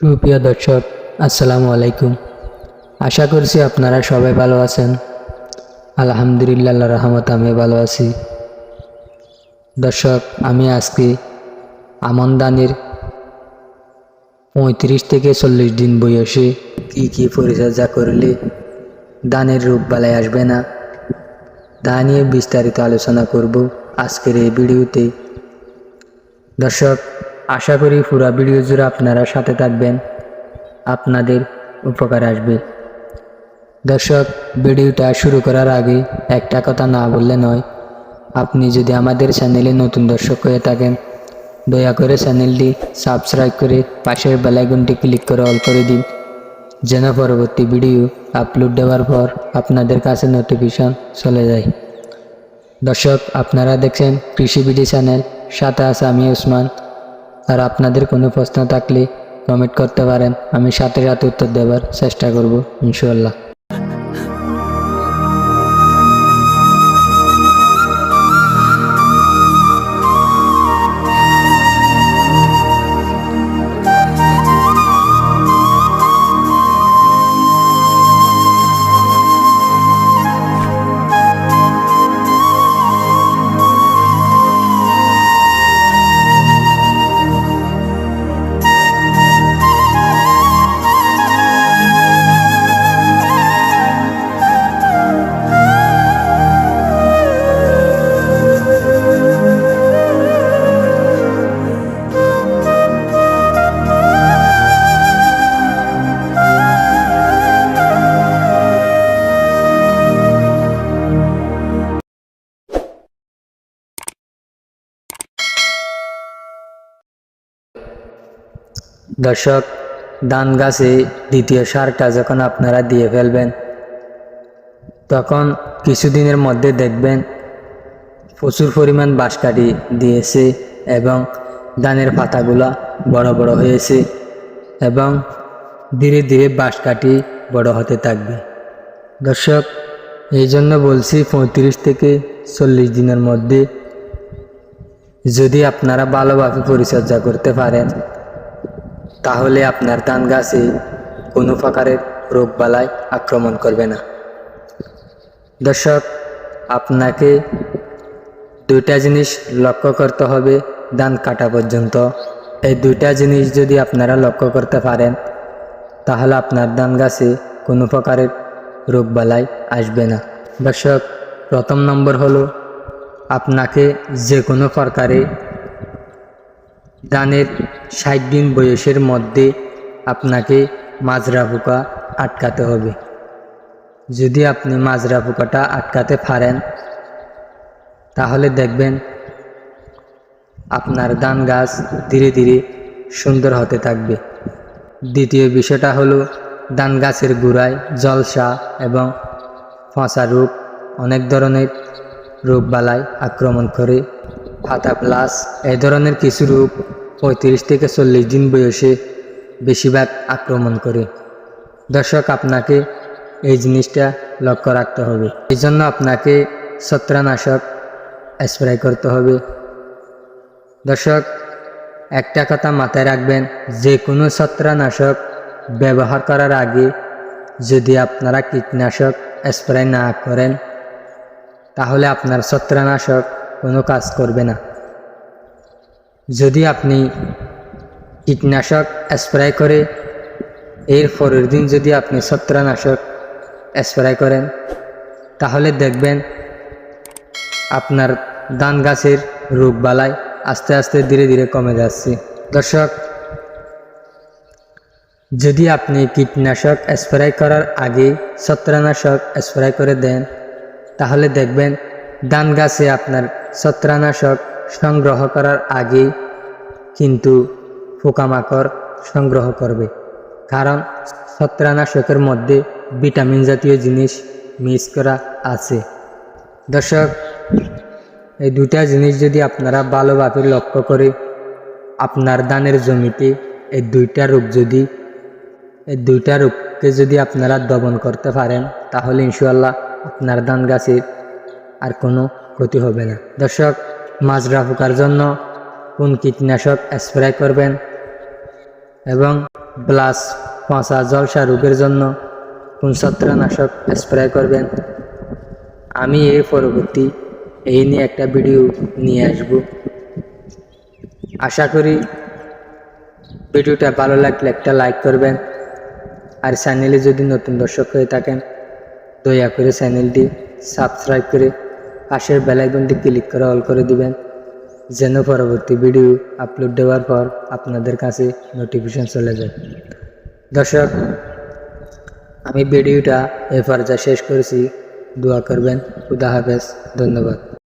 সুপ্রিয় দর্শক, আসসালামু আলাইকুম। আশা করছি আপনারা সবাই ভালো আছেন। আলহামদুলিল্লাহ রহমত আমি ভালো আছি। দর্শক, আমি আজকে আমন দানের পঁয়ত্রিশ থেকে চল্লিশ দিন বয়সে কী কী পরিচর্যা করলে দানের রূপ বালাই আসবে না, তা নিয়ে বিস্তারিত আলোচনা করব আজকের এই ভিডিওতে। দর্শক আশা করি পুরো ভিডিও জুড়ে আপনারা সাথে থাকবেন। আপনাদের উপকার আসবে। দর্শক, ভিডিওটা শুরু করার আগে একটা কথা না বললে নয়, আপনি যদি আমাদের চ্যানেলে নতুন দর্শক হয়ে থাকেন, দয়া করে চ্যানেলটি সাবস্ক্রাইব করে পাশের বেলাইকনটি ক্লিক করে অল করে দিন, যেন পরবর্তী ভিডিও আপলোড দেওয়ার পর আপনাদের কাছে নোটিফিকেশন চলে যায়। দর্শক, আপনারা দেখছেন কৃষি বিডি চ্যানেল, সাথে আছে আমি উসমান। আর আপনাদের কোনো প্রশ্ন থাকলে কমেন্ট করতে পারেন। আমি সাথে সাথে উত্তর দেওয়ার চেষ্টা করব ইনশাল্লাহ দর্শক, ধান গাছে দ্বিতীয় সারটা যখন আপনারা দিয়ে ফেলবেন, তখন কিছুদিনের মধ্যে দেখবেন প্রচুর পরিমাণ বাঁশকাঠি দিয়েছে এবং ধানের পাতাগুলা বড় বড় হয়েছে এবং ধীরে ধীরে বাঁশকাঠি বড় হতে থাকবে। দর্শক, এই জন্য বলছি পঁয়ত্রিশ থেকে চল্লিশ দিনের মধ্যে যদি আপনারা ভালোভাবে পরিচর্যা করতে পারেন তাহলে আপনার ধান গাছে কোনো প্রকারের রোগবালাই আক্রমণ করবে না। দর্শক, আপনাকে দুইটা জিনিস লক্ষ্য করতে হবে ধান কাটা পর্যন্ত। এই দুইটা জিনিস যদি আপনারা লক্ষ্য করতে পারেন, তাহলে আপনার ধান গাছে কোনো প্রকারের রোগ রোগবালাই আসবে না। দর্শক, প্রথম নম্বর হলো, আপনাকে যে কোনো প্রকারে ধানের ষাট দিন বয়সের মধ্যে আপনাকে মাজরা পোকা আটকাতে হবে। যদি আপনি মাজরা পোকাটা আটকাতে পারেন, তাহলে দেখবেন আপনার ধান গাছ ধীরে ধীরে সুন্দর হতে থাকবে। দ্বিতীয় বিষয়টা হলো ধান গাছের গোড়ায় জলসা এবং ফসা রোগ, অনেক ধরনের রোগবালাই আক্রমণ করে ফাতা প্লাস এই ধরনের কিছু রোগ পঁয়ত্রিশ থেকে চল্লিশ দিন বয়সে বেশিরভাগ আক্রমণ করে। দর্শক, আপনাকে এই জিনিসটা লক্ষ্য রাখতে হবে। এই জন্য আপনাকে ছত্রানাশক স্প্রে করতে হবে। দর্শক, একটা কথা মাথায় রাখবেন, যে কোনো ছত্রানাশক ব্যবহার করার আগে যদি আপনারা কীটনাশক স্প্রে না করেন, তাহলে আপনার ছত্রানাশক কোনো কাজ করবে না। যদি আপনি কীটনাশক স্প্রে করে, এর পরের দিন যদি আপনি ছত্রানাশক স্প্রে করেন, তাহলে দেখবেন আপনার ধান গাছের রোগ বালাই আস্তে আস্তে ধীরে ধীরে কমে যাচ্ছে। দর্শক, যদি আপনি কীটনাশক স্প্রে করার আগে ছত্রানাশক স্প্রে করে দেন, তাহলে দেখবেন ধান গাছে আপনার ছত্রানাশক সংগ্রহ করার আগে কিন্তু পোকামাকড় সংগ্রহ করবে। কারণ ছত্রানাশকের মধ্যে ভিটামিন জাতীয় জিনিস মিক্স করা আছে। দর্শক, এই দুটা জিনিস যদি আপনারা ভালোভাবে লক্ষ্য করে আপনার ধানের জমিতে এই দুইটা রোগ যদি, এই দুইটা রোগকে যদি আপনারা দমন করতে পারেন, তাহলে ইনশাল্লাহ আপনার ধান গাছের আর কোনো ক্ষতি হবে না। দর্শক মাজরা পোকার জন্য কোন কীটনাশক স্প্রে করবেন এবং ব্লাস পচা জলসা রোগের জন্য কোন ছত্রাকনাশক স্প্রে করবেন? আমি এর পরবর্তী, এই নিয়ে একটা ভিডিও নিয়ে আসব। আশা করি ভিডিওটা ভালো লাগলে একটা লাইক করবেন। আর চ্যানেলে যদি নতুন দর্শক হয়ে থাকেন, দয়া করে চ্যানেলটি সাবস্ক্রাইব করে পাশের বেলাইকনটি ক্লিক করে অল করে দিবেন, যেন পরবর্তী ভিডিও আপলোড দেওয়ার পর আপনাদের কাছে নোটিফিকেশন চলে যায়। দর্শক, আমি ভিডিওটা এ পর্যায়ে শেষ করেছি। দোয়া করবেন। খুদা হাফেজ। ধন্যবাদ।